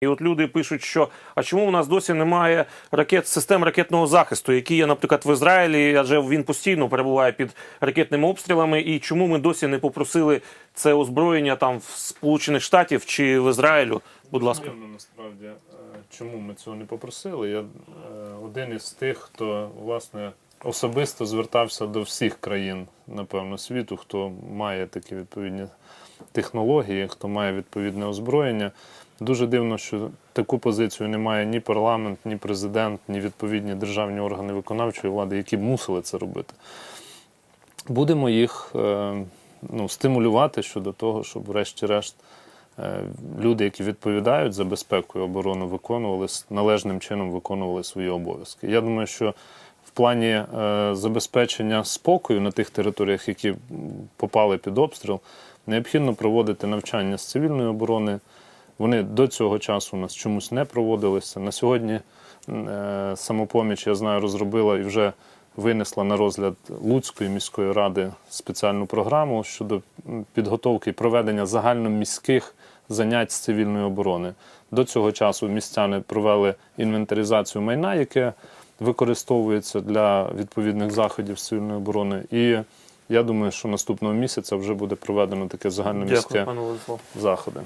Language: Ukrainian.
І от люди пишуть, що а чому у нас досі немає ракет систем ракетного захисту, які є, наприклад, в Ізраїлі, адже він постійно перебуває під ракетними обстрілами. І чому ми досі не попросили це озброєння там в Сполучених Штатів чи в Ізраїлю? Будь ласка, насправді, е, чому ми цього не попросили. Я е, один із тих, хто власне особисто звертався до всіх країн, напевно, світу, хто має такі відповідні технології, хто має відповідне озброєння. Дуже дивно, що таку позицію не має ні парламент, ні президент, ні відповідні державні органи виконавчої влади, які б мусили це робити. Будемо їх е, ну, стимулювати щодо того, щоб, врешті-решт, е, люди, які відповідають за безпеку і оборону, виконували належним чином виконували свої обов'язки. Я думаю, що в плані е, забезпечення спокою на тих територіях, які попали під обстріл, необхідно проводити навчання з цивільної оборони. Вони до цього часу у нас чомусь не проводилися. На сьогодні е, самопоміч, я знаю, розробила і вже винесла на розгляд Луцької міської ради спеціальну програму щодо підготовки і проведення загальноміських занять з цивільної оборони. До цього часу містяни провели інвентаризацію майна, яке використовується для відповідних заходів цивільної оборони. І я думаю, що наступного місяця вже буде проведено таке загальноміське дякую, заходи.